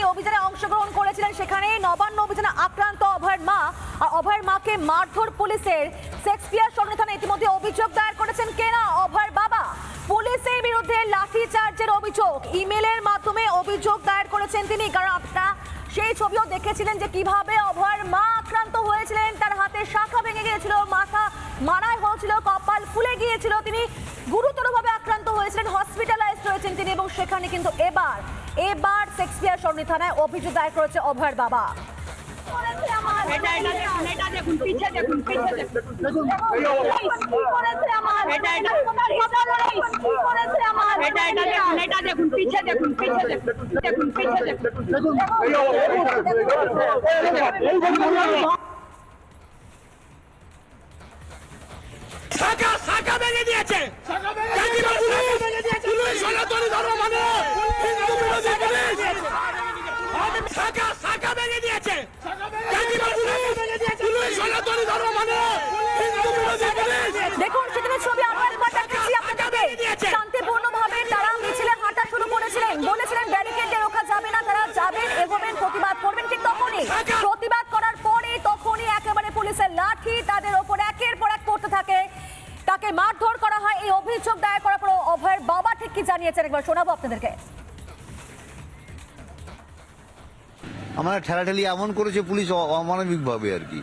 এই অভিযানে অংশগ্রহণ করেছিলেন সেখানে নবান্ন অভিযানে আক্রান্ত অভয়ের মা। আর অভয়ের মাকে মারধর পুলিশের শেক্সপিয়ার সরণি থানায় ইতিমধ্যে অভিযোগ দায়ের করেছেন কেনা অভয়ের বাবা। পুলিশের বিরুদ্ধে লাঠি চার্জের অভিযোগ। ইমেলের মাধ্যমে অভিযোগ দায়ের করেছেন তিনি। কারণ আপনারা সেই ছবিও দেখেছিলেন যে কীভাবে অভয়ের মা আক্রান্ত হয়েছিলেন। তার হাতে শাখা ভেঙে গিয়েছিল, মাথা মারাই হয়েছিল, কপাল ফুলে গিয়েছিল। তিনি গুরুতরভাবে আক্রান্ত হয়েছিলেন হসপিটালাইজড হয়েছেন তিনি এবং সেখানে কিন্তু এবার এবার শেক্সপিয়ার সরণি থানায় অভিযোগ দায়ের করেছে অভয়ের বাবা। এটা এটা দেখুন এটা দেখুন পিছে দেখুন পিছে দেখুন এটা এটা এটা এটা দেখুন এটা দেখুন পিছে দেখুন পিছে দেখুন দেখুন পিছে দেখুন শাখা শাখা ভেঙে দিয়েছে কাকিমা পুলিশ পুলিশ সনাতনী ধর্ম মানে হিন্দু বিরোধী পুলিশ শাখা শাখা ভেঙে দিয়েছে কাকিমা পুলিশ পুলিশ সনাতনী ধর্ম মানে হিন্দু বিরোধী পুলিশ দেখুন সেদিনের ছবি আরও একবার দেখাচ্ছি আপনাদেরকে। শান্তিপূর্ণভাবে তারা মিছিলে হাঁটা শুরু করেছিলেন। বলেছিলেন, ব্যারিকেডে রোখা যাবে না, তারা যাবেন এগোবেন প্রতিবাদ করবেন। ঠিক তখনই প্রতিবাদ করার পরে তখনই একেবারে পুলিশের লাঠি তাদের ওপর একের পর এক করতে থাকে। তাকে মারধর করা হয়। এই অভিযোগ দায়ের করার পর অভয়ের বাবা ঠিক কি জানিয়েছেন? একবার শোনাবো আপনাদেরকে। আমার ঠেলাঠেলি এমন করেছে পুলিশ অমানবিক ভাবে আর কি।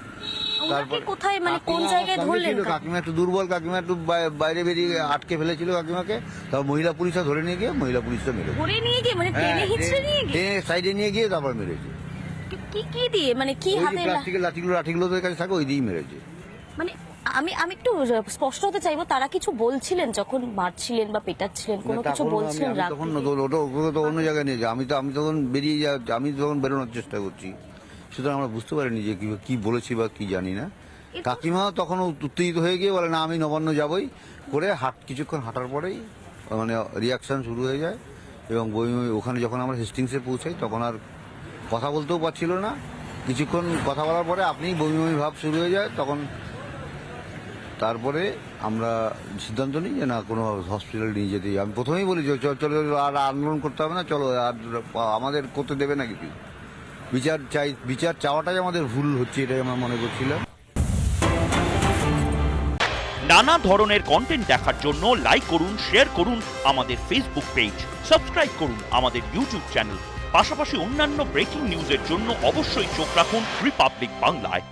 তারপর কোথায় মানে কোন জায়গায় ধরলেন কাকিমা একটু দুর্বল কাকিমা একটু বাইরে বেরিয়ে আটকে ফেলেছিল কাকিমাকে। তারপর মহিলা ধরে নিয়ে গিয়ে মহিলা পুলিশটা মেরে ধরে নিয়ে গিয়ে মানে টেনে হিচড়ে নিয়ে গিয়ে? সাইডে নিয়ে গিয়ে তারপর মেরেছে। কি- কি দিয়ে? মানে কি হাতে প্লাস্টিকের লাঠিগুলো লাঠিগুলো ওদের কাছে থাকে ওই দিয়েই মেরেছে। মানে আমি আমি একটু স্পষ্ট হতে চাইব তারা কিছু বলছিলেন যখন মারছিলেন বা পেটাচ্ছিলেন কোনো কিছু বলছিলেন তখন ওটা ওগুলো তো অন্য জায়গায় নিয়ে যায় আমি তো আমি তখন বেরিয়ে যা আমি তখন বেরোনোর চেষ্টা করছি। সুতরাং আমরা বুঝতে পারিনি যে কি কি বলেছি বা কি জানি না। কাকিমা তখন উত্তেজিত হয়ে গিয়ে বলে না আমি নবান্ন যাবই। করে হাট কিছুক্ষণ হাঁটার পরেই মানে রিয়াকশন শুরু হয়ে যায় এবং বই ওখানে যখন আমরা হেস্টিংসে পৌঁছাই তখন আর কথা বলতেও পারছিল না। কিছুক্ষণ কথা বলার পরে আপনি বমি বমি ভাব শুরু হয়ে যায়। তখন তারপরে আমরা সিদ্ধান্ত নিই যে না, কোনো হসপিটাল নিয়ে যেতে। আমি প্রথমেই বলি যে, চল, চলো আর আন্দোলন করতে হবে না, চলো, আর আমাদের করতে দেবে না কিছু বিচার চাই, বিচার চাওয়াটাই আমাদের ভুল হচ্ছে, এটাই আমরা মনে করছিলাম। নানা ধরনের কন্টেন্ট দেখার জন্য লাইক করুন শেয়ার করুন আমাদের ফেসবুক পেজ সাবস্ক্রাইব করুন আমাদের ইউটিউব চ্যানেল পাশাপাশি অন্যান্য ব্রেকিং নিউজের জন্য অবশ্যই চোখ রাখুন রিপাবলিক বাংলায়